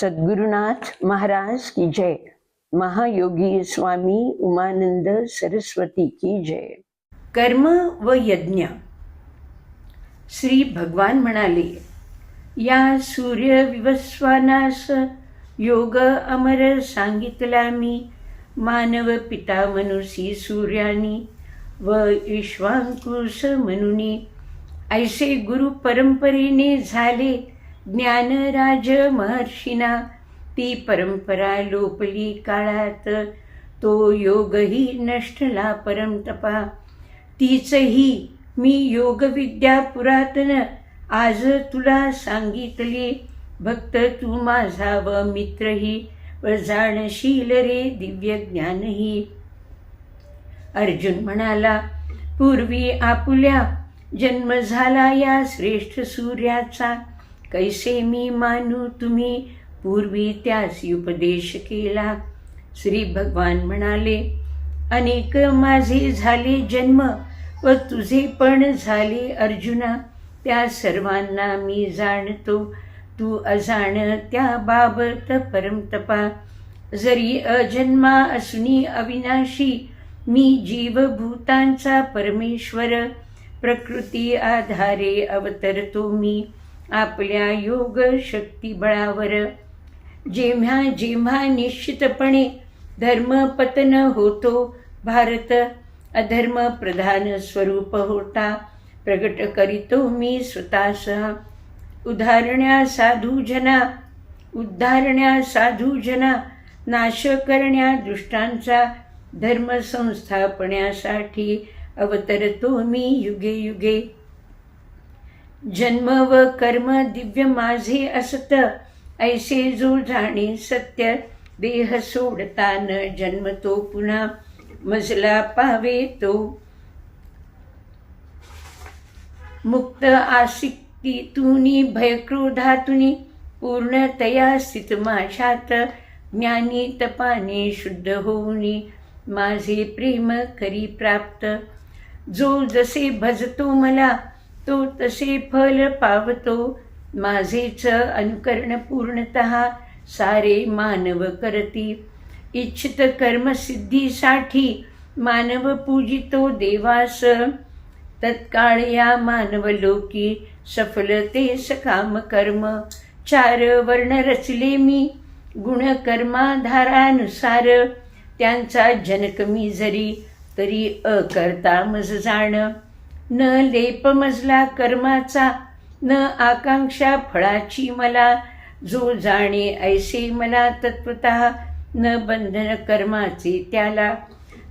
सद्गुरुनाथ महाराज की जय। महायोगी स्वामी उमानंद सरस्वती की जय। कर्म व यज्ञ। श्री भगवान म्हणाले या सूर्य विवस्वानास योग अमर सांगितला मी. मानव पिता मनुषी सूर्यानी व ईश्वांकुश मनुनी. ऐसे गुरु परंपरेने झाले ज्ञानराज महर्षीना ती परंपरा लोपली काळात तो योगही नष्टला परमतपा तीचही मी योगविद्या पुरातन आज तुला सांगितली भक्त तू माझा व मित्रही व जाणशील रे दिव्य ज्ञानही. अर्जुन म्हणाला पूर्वी आपुल्या जन्म झाला या श्रेष्ठ सूर्याचा कैसे मी मानू तुम्ही? पूर्वी त्यास उपदेश केला. श्री भगवान म्हणाले अनेक माझे झाले जन्म व तुझे पण झाले अर्जुना. त्या सर्वांना मी जाणतो. तू अजाण त्या बाबत परमतपा जरी अजन्मा असुनी अविनाशी मी जीवभूतांचा परमेश्वर. प्रकृती आधारे अवतरतो मी. आपल्या योग शक्ती बळावर जेव्हा जेव्हा निश्चितपणे धर्मपतन होतो भारत अधर्म प्रधान स्वरूप होता. प्रगट करीतो मी स्वतःसह उदाहरण्या साधूजना उद्धारण्या साधूजना नाश करण्या दुष्टांचा धर्म संस्थापण्यासाठी अवतरतो मी युगे युगे. जन्म व कर्म दिव्य माझे असत. ऐसे जो जाणे सत्य देह सोडता न जन्मतो पुन्हा मजला पावे तो. मुक्त आसिक्तीतुनी भयक्रोधातुनी पूर्णतया स्थित माझ्यात ज्ञानी तपाने शुद्ध होऊनी माझे प्रेम करी प्राप्त. जो जसे भजतो मला तो तसे फल पावतो. माझेच अनुकरण पूर्णत सारे मानव करती. इच्छित कर्मसिद्धीसाठी मानव पूजितो देवास. तत्काळ या मानव लोकी सफलतेस काम कर्म. चार वर्ण रचले मी. गुणकर्माधारानुसार त्यांचा जनक मी जरी तरी अकर्ता मज जाण. न लेप मजला कर्माचा न आकांक्षा फळाची मला. जो जाणे ऐसे मला तत्वत न बंधन कर्माचे त्याला.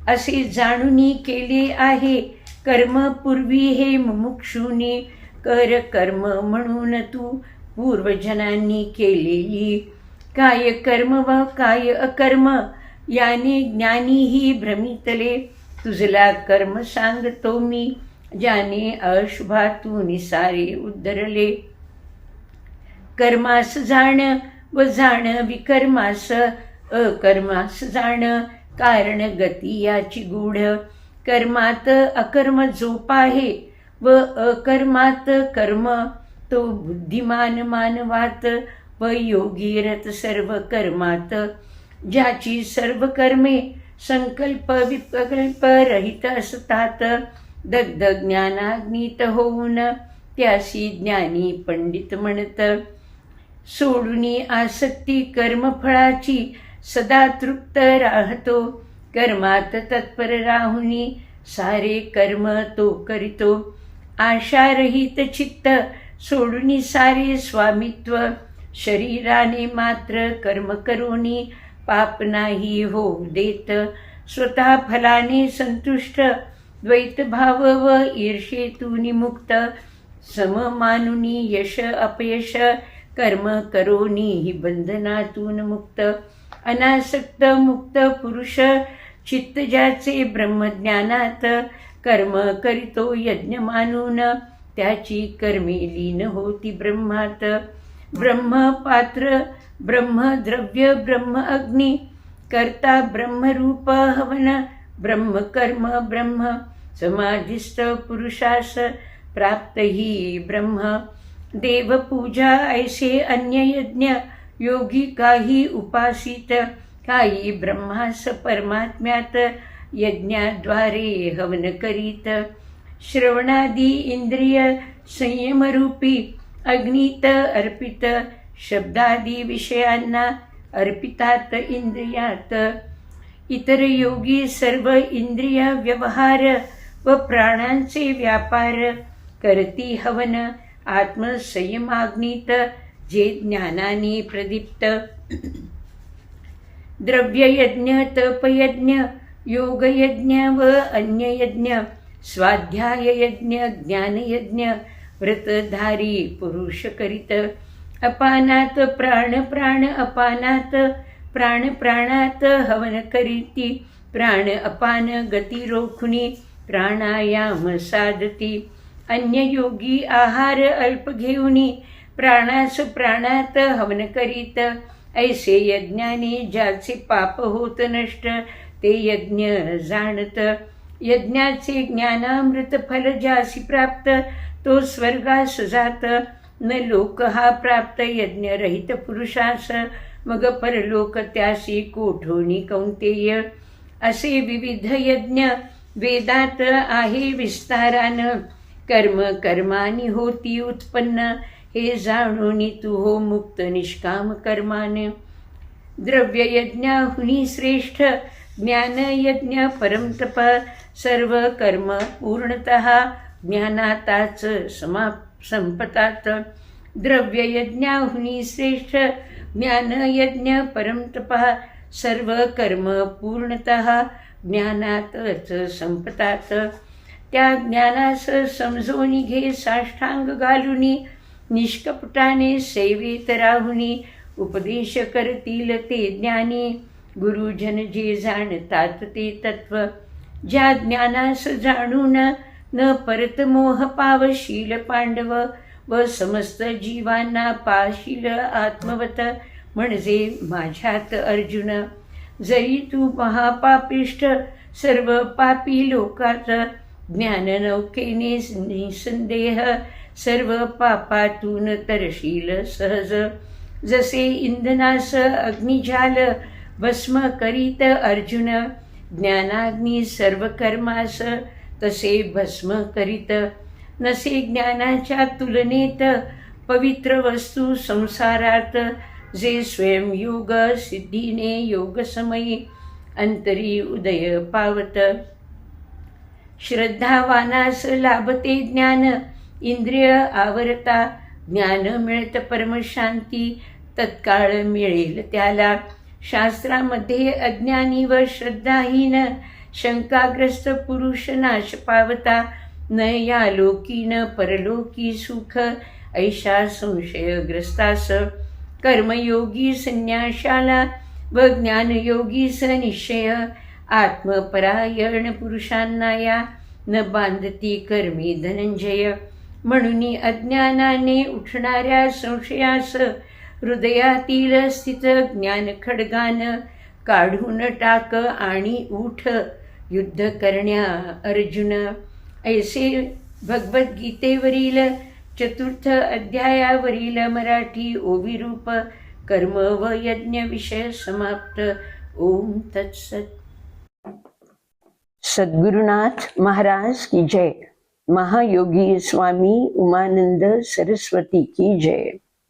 असे जाणूनी केले आहे कर्म पूर्वी हे मुमुक्षुनी. कर कर्म म्हणून तू पूर्वजनांनी केलेली. काय कर्म व काय अकर्म याने ज्ञानीही भ्रमितले. तुझला कर्म सांगतो मी. ज्याने अशुभातून सारे उद्धरले कर्मास जाण व जाण विकर्मास अकर्मास जाण कारण गती याची गूढ. कर्मात अकर्म झोप आहे व अकर्मात कर्म तो बुद्धिमान मानवात व योगीरत सर्व कर्मात. ज्याची सर्व कर्मे संकल्प विकल्प रहित असतात दग्ध ज्ञानाग्नीत होऊन त्याशी ज्ञानी पंडित म्हणत सोडूनी आसक्ती कर्मफळाची सदा तृप्त राहतो. कर्मात तत्पर राहुनी सारे कर्म तो करीतो. आशारहित चित्त सोडूनी सारे स्वामित्व. शरीराने मात्र कर्म करोनी पाप नाही हो देत. स्वतः फलाने संतुष्ट द्वैतभाव व ईर्षेतून मुक्त सम मानुनी यश अपयश कर्म करोनी ही बंधनातून मुक्त अनासक्त मुक्त पुरुष चित्तजाचे ब्रह्मज्ञानात कर्म करितो यज्ञ मानून त्याची कर्मी लीन होती ब्रह्मात। ब्रह्म पात्र ब्रह्म द्रव्य ब्रह्म अग्नी कर्ता ब्रह्मरूप हवन ब्रह्म कर्म ब्रह्म समाधिस्थ पुरुषास प्राप्त ही ब्रह्म. देवपूजा ऐसे अन्य यज्ञ योगी काही उपासित काही ब्रह्मास परमात्म्यात यज्ञाद्वारे हवन करीत. श्रवणादी इंद्रिय संयमरूपी अग्नित अर्पित शब्दादी विषयांना अर्पितात इंद्रियात. इतर योगी सर्व इंद्रिय व्यवहार व प्राणांचे व्यापार करती हवन आत्मसंयमाग्नीत जे ज्ञानाने प्रदीप्त. द्रव्ययज्ञ तपयज्ञ योगयज्ञ व अन्ययज्ञ स्वाध्याययज्ञ ज्ञानयज्ञ व्रतधारी पुरुष करीत अपानात प्राण प्राण अपानात प्राण प्राणात हवन करीती प्राण अपान गती रोखुनी प्राणायाम साधती। अन्य योगी आहार अल्प घेऊनी प्राणास प्राणात हवन करीत। ऐसे यज्ञाने ज्याचे पाप होत नष्ट ते यज्ञ जाणत। यज्ञाचे ज्ञानामृत फल ज्यासी प्राप्त तो स्वर्गास जात। न लोक हा प्राप्त यज्ञरहित पुरुषास। मग परलोक त्याशी कोठोनी कौंतेय? असे विविध यज्ञ वेदात आहे विस्तारानं. कर्म कर्मानी होती उत्पन्न हे जाणून तू हो मुक्त निष्काम कर्माने. द्रव्ययज्ञाहुनी श्रेष्ठ ज्ञानयज्ञ परमतप सर्व कर्म पूर्णत ज्ञानाताच समाप संपतात. द्रव्ययज्ञाहुनी श्रेष्ठ ज्ञानयज्ञ परमतपः सर्व कर्म पूर्णतः ज्ञानातच संपतात त्या ज्ञानास समजोनी घे साष्टांग घालुनी निष्कपटाने सेवेत राहुनी उपदेश करतील ते ज्ञानी गुरुजन जे जाणतात ते तत्व। ज्या ज्ञानास जाणून न परत मोह पावशील पांडव व समस्त जीवांना पाशील आत्मवत म्हणजे माझ्यात अर्जुन. जरी तू महापापिष्ट सर्व पापी लोकात ज्ञान नौकेने निसंदेह सर्व पापातून तरशील सहज. जसे इंधनास अग्निजाल भस्म करीत अर्जुन ज्ञानाग्नी सर्व कर्मास तसे भस्म करीत. नसे ज्ञानाच्या तुलनेत पवित्र वस्तू संसारात जे स्वयंयोग सिद्धीने योगसमयी अंतरी उदय पावत. श्रद्धावानास लाभते ज्ञान इंद्रिय आवरता ज्ञान मिळत परमशांती तत्काळ मिळेल त्याला. शास्त्रामध्ये अज्ञानी व श्रद्धाहीन शंकाग्रस्त पुरुष नाश पावता. न या लोकी न परलोकी सुख ऐशा संशयग्रस्तास कर्मयोगी संन्याशाला व ज्ञानयोगी स निश्चय आत्मपरायण पुरुषांना या न बांधती कर्मी धनंजय. म्हणून अज्ञानाने उठणाऱ्या संशयास हृदयातील स्थित ज्ञान खडगान काढून टाक आणि उठ युद्ध करण्या अर्जुन. ऐसे भगवद्गीतेवरील चतुर्थ अध्यायावरील मराठी ओविरूप कर्म व यज्ञ विषय समाप्त. ओम तत्सत. सद्गुरुनाथ महाराज की जय. महायोगी स्वामी उमानंद सरस्वती की जय.